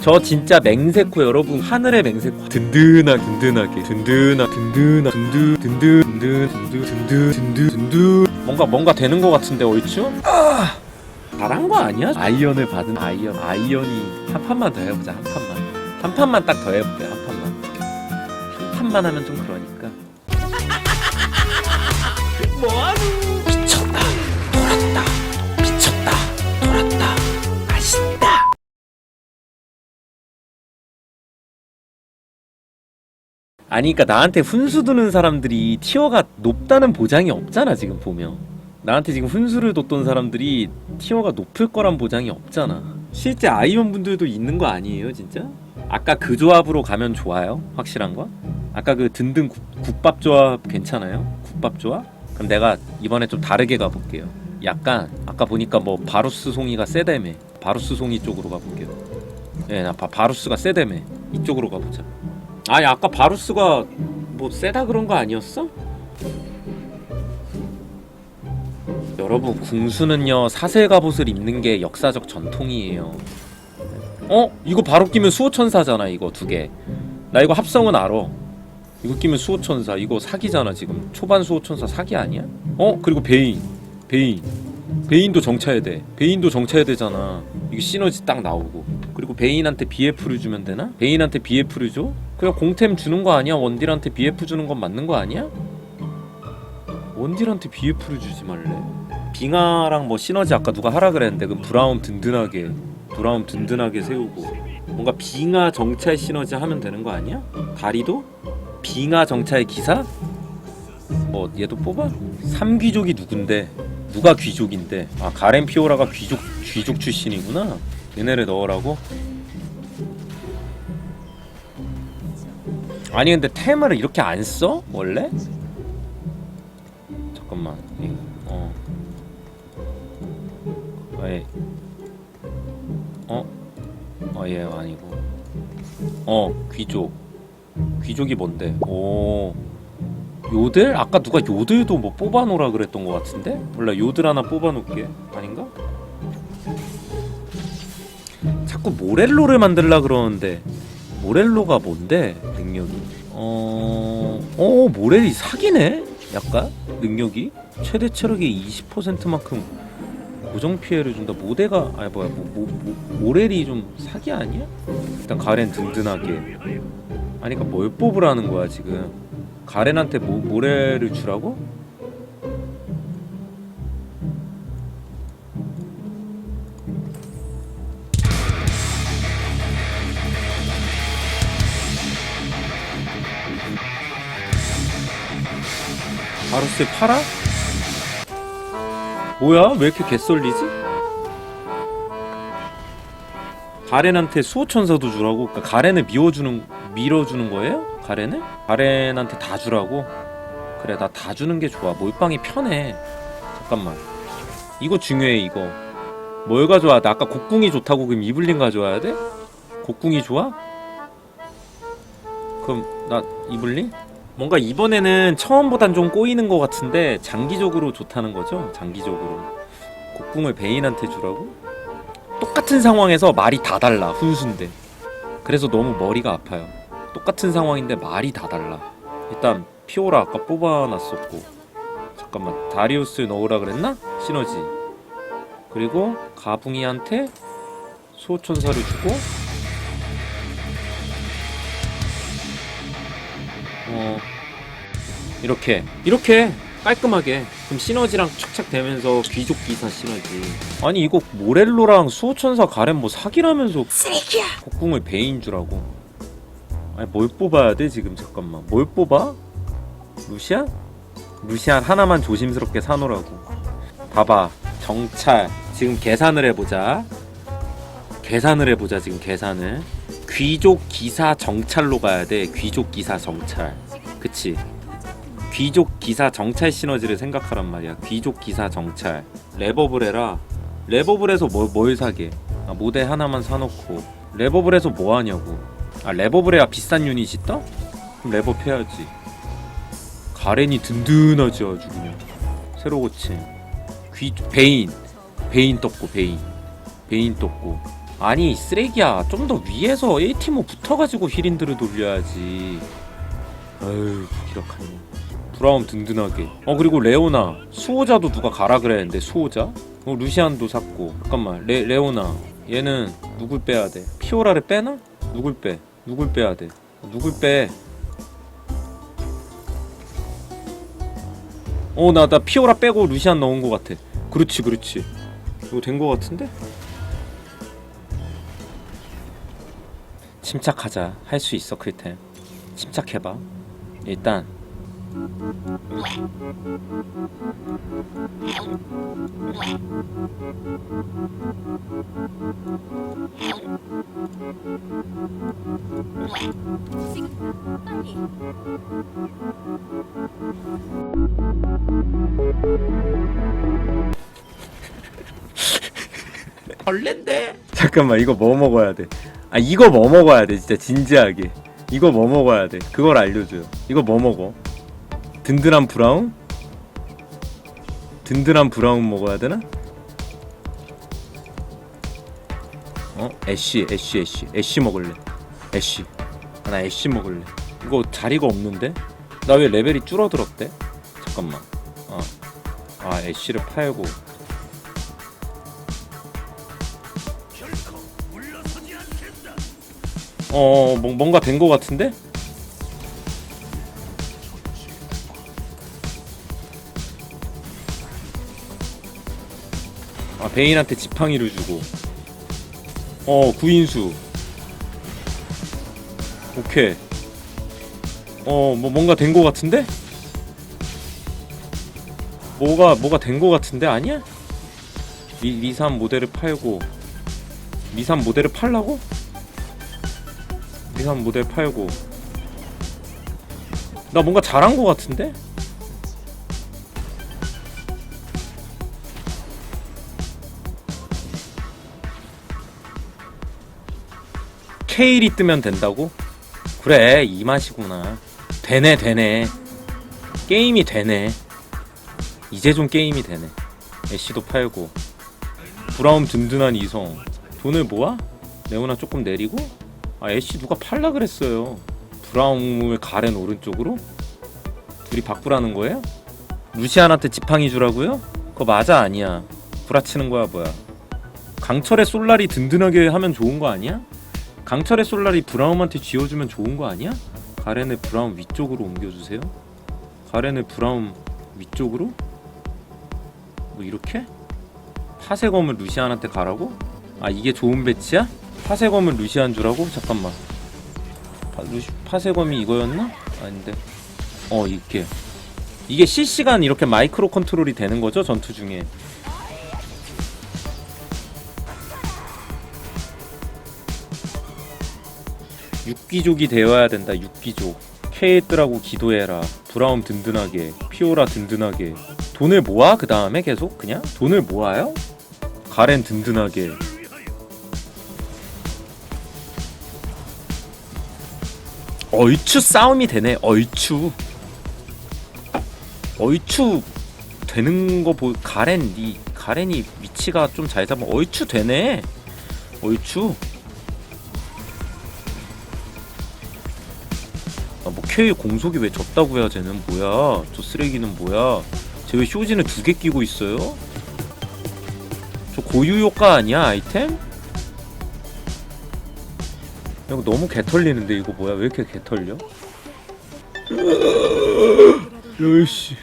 저 진짜 맹세코 여러분 하늘의 맹세코. 든든하 든든하게. 든든하 든든하 든든 든든 든든 든든 든든 든든 뭔가 뭔가 되는 것 같은데 얼추? 아! 잘한 거 아니야? 아이언을 받은 아이언 아이언이 한 판만 더 해보자 한 판만. 한 판만 딱 더 해볼게 한 판만. 한 판만 하면 좀 아니 그니까 나한테 훈수 두는 사람들이 티어가 높다는 보장이 없잖아 지금 보면 나한테 지금 훈수를 뒀던 사람들이 티어가 높을 거란 보장이 없잖아 실제 아이언 분들도 있는 거 아니에요 진짜? 아까 그 조합으로 가면 좋아요? 확실한 거? 아까 그 든든 국, 국밥 조합 괜찮아요? 국밥 조합? 그럼 내가 이번에 좀 다르게 가볼게요 약간 아까 보니까 뭐 바루스 송이가 세데메 바루스 송이 쪽으로 가볼게요 예나 바루스가 세데메 이쪽으로 가보자 아니 아까 바루스가 뭐 세다 그런 거 아니었어? 여러분 궁수는요 사슬 갑옷을 입는 게 역사적 전통이에요. 어? 이거 바로 끼면 수호천사잖아 이거 두 개. 나 이거 합성은 알아. 이거 끼면 수호천사 이거 사기잖아 지금 초반 수호천사 사기 아니야? 어? 그리고 베인 베인 베인도 정차해야 돼 베인도 정차해야 되잖아 이게 시너지 딱 나오고 그리고 베인한테 BF를 주면 되나? 베인한테 BF를 줘? 그냥 공템 주는 거 아니야? 원딜한테 BF 주는 건 맞는 거 아니야? 원딜한테 BF를 주지 말래 빙하랑 뭐 시너지 아까 누가 하라 그랬는데 그 브라움 든든하게 브라움 든든하게 세우고 뭔가 빙하 정찰 시너지 하면 되는 거 아니야? 다리도? 빙하 정찰 기사? 뭐 얘도 뽑아? 삼귀족이 누군데? 누가 귀족인데? 아 가렌 피오라가 귀족 귀족 출신이구나. 얘네를 넣으라고? 아니 근데 템을 이렇게 안 써? 원래? 잠깐만. 이- 어. 왜? 어? 어, 얘 아니고. 어, 귀족. 귀족이 뭔데? 오. 요들? 아까 누가 요들도 뭐 뽑아놓으라 그랬던 것 같은데? 몰라 요들 하나 뽑아놓을게 아닌가? 자꾸 모렐로를 만들라 그러는데 모렐로가 뭔데 능력이? 어... 어 모렐이 사기네? 약간 능력이? 최대 체력의 20%만큼 고정 피해를 준다 모대가 아니 뭐야 뭐, 뭐, 뭐, 모렐이 좀 사기 아니야? 일단 가렌 든든하게 아니 그니까 뭘 뽑으라는 거야 지금 가렌한테 모, 모래를 주라고? 바루스 팔아? 뭐야? 왜 이렇게 개썰리지? 가렌한테 수호천사도 주라고? 그러니까 가렌을 미워주는 밀어주는 거예요? 가렌을? 가렌한테 다 주라고? 그래 나 다 주는 게 좋아 몰빵이 편해 잠깐만 이거 중요해 이거 뭘 가져와 나 아까 곡궁이 좋다고 그럼 이블린 가져와야 돼? 곡궁이 좋아? 그럼 나 이블린? 뭔가 이번에는 처음보단 좀 꼬이는 것 같은데 장기적으로 좋다는 거죠 장기적으로 곡궁을 베인한테 주라고? 똑같은 상황에서 말이 다 달라 훈수인데 그래서 너무 머리가 아파요 똑같은 상황인데 말이 다 달라. 일단 피오라 아까 뽑아놨었고 잠깐만 다리우스 넣으라 그랬나? 시너지. 그리고 가붕이한테 소천사를 주고 어. 이렇게 이렇게 깔끔하게 그럼 시너지랑 착착 되면서 귀족 기사 시너지. 아니 이거 모렐로랑 수호천사 가렘 뭐 사기라면서 쓰레기야. 곡궁을 베인 주라고. 아니 뭘 뽑아야 돼 지금? 잠깐만. 뭘 뽑아? 루시안? 루시안 하나만 조심스럽게 사놓으라고. 봐봐. 정찰. 지금 계산을 해보자. 계산을 해보자 지금 계산을 귀족 기사 정찰로 가야 돼. 귀족 기사 정찰. 그치? 귀족 기사 정찰 시너지를 생각하란 말이야. 귀족 기사 정찰. 레버블 해라. 레버블 해서 뭘, 뭘 사게? 아, 모델 하나만 사놓고. 레버블 해서 뭐 하냐고. 아 레버블해야 비싼 유닛이 떠? 그럼 레버 패야지. 가렌이 든든하지 아주 그냥. 새로 고침 귀 베인. 베인 떴고 베인. 베인 떴고 아니 쓰레기야 좀 더 위에서 A티모 붙어가지고 힐인들을 돌려야지 아유 무기력하네 브라움 든든하게 어 그리고 레오나 수호자도 누가 가라 그랬는데 수호자? 어 루시안도 샀고 잠깐만 레, 레오나 얘는 누굴 빼야 돼 피오라를 빼나? 누굴 빼? 누굴 빼야 돼? 누굴 빼? 어 나 나 피오라 빼고 루시안 넣은 것 같아 그렇지 그렇지 이거 된 것 같은데? 침착하자 할 수 있어 클템 침착해봐. 일단. 벌레인데? 잠깐만 이거 뭐 먹어야 돼? 아 이거 뭐 먹어야 돼 진짜 진지하게 이거 뭐 먹어야 돼? 그걸 알려줘요 이거 뭐 먹어? 든든한 브라운? 든든한 브라운 먹어야 되나? 어? 애쉬 애쉬 애쉬 애쉬 먹을래 애쉬 아, 나 애쉬 먹을래 이거 자리가 없는데? 나 왜 레벨이 줄어들었대? 잠깐만 어. 아 애쉬를 팔고 어, 뭐, 뭔가 된 거 같은데? 아, 베인한테 지팡이를 주고. 어, 구인수. 오케이. 어, 뭐, 뭔가 된 거 같은데? 뭐가, 뭐가 된 거 같은데? 아니야? 리, 리산 모델을 팔고. 리산 모델을 팔라고? 리산 모델 팔고. 나 뭔가 잘한 거 같은데? 케일이 뜨면 된다고? 그래 이 맛이구나. 되네 되네. 게임이 되네. 이제 좀 게임이 되네. 애쉬도 팔고. 브라움 든든한 이성. 돈을 모아? 레오나 조금 내리고 아 애쉬 누가 팔라 그랬어요 브라움을 가렌 오른쪽으로? 둘이 바꾸라는 거예요? 루시안한테 지팡이 주라고요? 그거 맞아 아니야 구라치는 거야 뭐야 강철의 솔라리 든든하게 하면 좋은 거 아니야? 강철의 솔라리 브라움한테 쥐어주면 좋은 거 아니야? 가렌을 브라움 위쪽으로 옮겨주세요 가렌을 브라움 위쪽으로? 뭐 이렇게? 파세검을 루시안한테 가라고? 아 이게 좋은 배치야? 파세검은 루시안 주라고? 잠깐만. 파, 루시, 파세검이 이거였나? 아닌데. 어 이게. 이게 실시간 이렇게 마이크로 컨트롤이 되는 거죠? 전투 중에. 육귀족이 되어야 된다 육귀족. 케이트라고 기도해라. 브라움 든든하게 피오라 든든하게. 돈을 모아? 그 다음에 계속? 그냥? 돈을 모아요? 가렌 든든하게 얼추 싸움이 되네 얼추. 얼추 되는 거 보 가렌 이 가렌이 위치가 좀 잘 잡으면 얼추 되네. 얼추. 아 뭐 K 공속이 왜 졌다고야 쟤는 뭐야? 저 쓰레기는 뭐야? 쟤 왜 쇼지는 두 개 끼고 있어요? 저 고유 효과 아니야 아이템? 이거 너무 개털리는데 이거 뭐야 왜 이렇게 개털려? 으이씨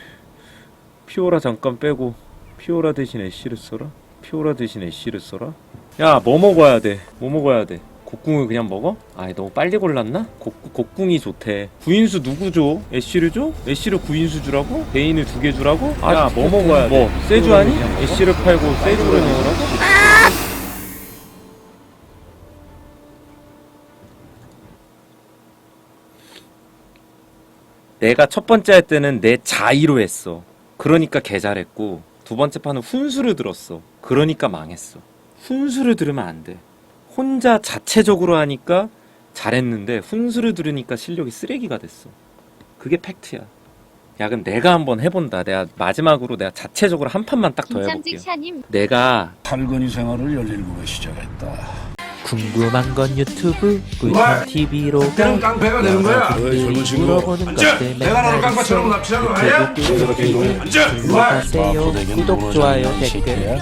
피오라 잠깐 빼고 피오라 대신 애쉬를 써라? 피오라 대신 애쉬를 써라? 야 뭐 먹어야 돼? 뭐 먹어야 돼? 곡궁을 그냥 먹어? 아이 너무 빨리 골랐나? 곡, 곡궁이 좋대 구인수 누구 줘? 애쉬를 줘? 애쉬를 구인수 주라고? 베인을 두 개 주라고? 야뭐 먹어야 돼? 뭐 세주 아니? 애쉬를 팔고 세주를 넣으라고? 내가 첫 번째 할 때는 내 자의로 했어. 그러니까 개 잘했고 두 번째 판은 훈수를 들었어. 그러니까 망했어. 훈수를 들으면 안 돼. 혼자 자체적으로 하니까 잘했는데 훈수를 들으니까 실력이 쓰레기가 됐어. 그게 팩트야. 야 그럼 내가 한번 해본다. 내가 마지막으로 내가 자체적으로 한 판만 딱 더. 김참직 샤님 내가 탈거니 생활을 17에 시작했다. 궁금한 건 유튜브 말! 꿀팁TV로 그런 깡패가 되는 거야. 여러분들이 젊은 친구. 물어보는 앉아! 것들 내가 맨날 깡패처럼 있어. 납치하는 거 아니야? 구독 좋아요 댓글